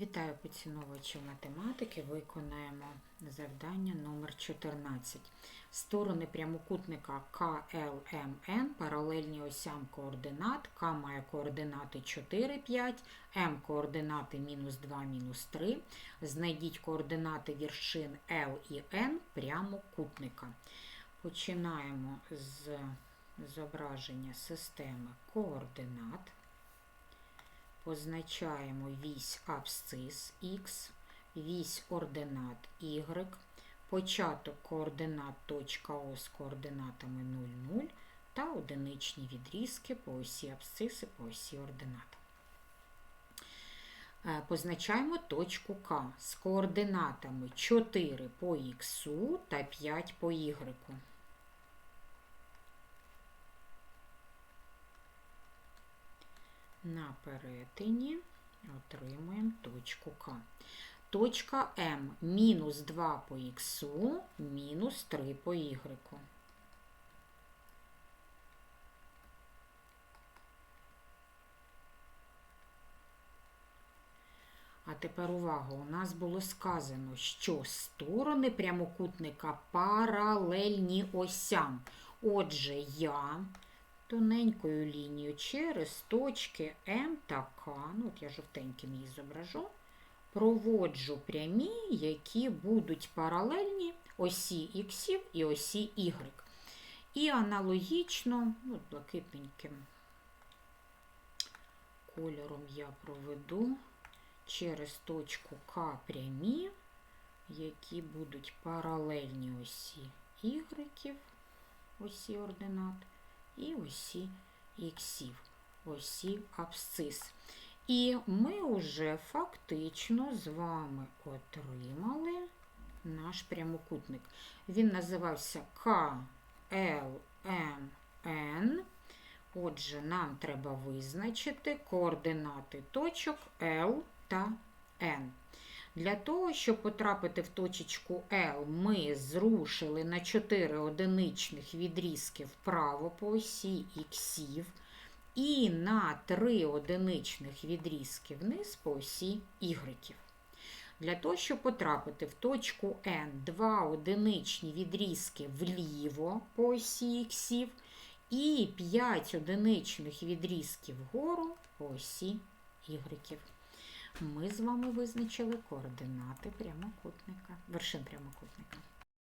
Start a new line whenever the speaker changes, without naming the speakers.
Вітаю поціновувачів математики. Виконаємо завдання номер 14. Сторони прямокутника КЛМН паралельні осям координат. К має координати 4, 5, М координати мінус 2, мінус 3. Знайдіть координати віршин L і N прямокутника. Починаємо з зображення системи координат. Позначаємо вісь абсцис Х, вісь ординат Y, початок координат точка О з координатами 0, 0 та одиничні відрізки по осі абсциси, по осі ординат. Е, Позначаємо точку К з координатами 4 по Х та 5 по Y. На перетині отримуємо точку К. Точка М мінус 2 по х, мінус 3 по y. А тепер увага, у нас було сказано, що сторони прямокутника паралельні осям. Отже, я тоненькою лінією через точки М та К, ну от я жовтеньким її зображу, проводжу прямі, які будуть паралельні осі Х і осі Y. І аналогічно, ну, блакитненьким кольором я проведу через точку К прямі, які будуть паралельні осі Y, осі ординат і осі іксів, осі абсцис. І ми вже фактично з вами отримали наш прямокутник. Він називався КЛМН. Отже, нам треба визначити координати точок L та N. Для того, щоб потрапити в точечку L, ми зрушили на 4 одиничних відрізки вправо по осі іксів і на 3 одиничних відрізки вниз по осі ігреків. Для того, щоб потрапити в точку N, 2 одиничні відрізки вліво по осі іксів і 5 одиничних відрізків вгору по осі ігреків ми з вами визначили координати прямокутника, вершин прямокутника.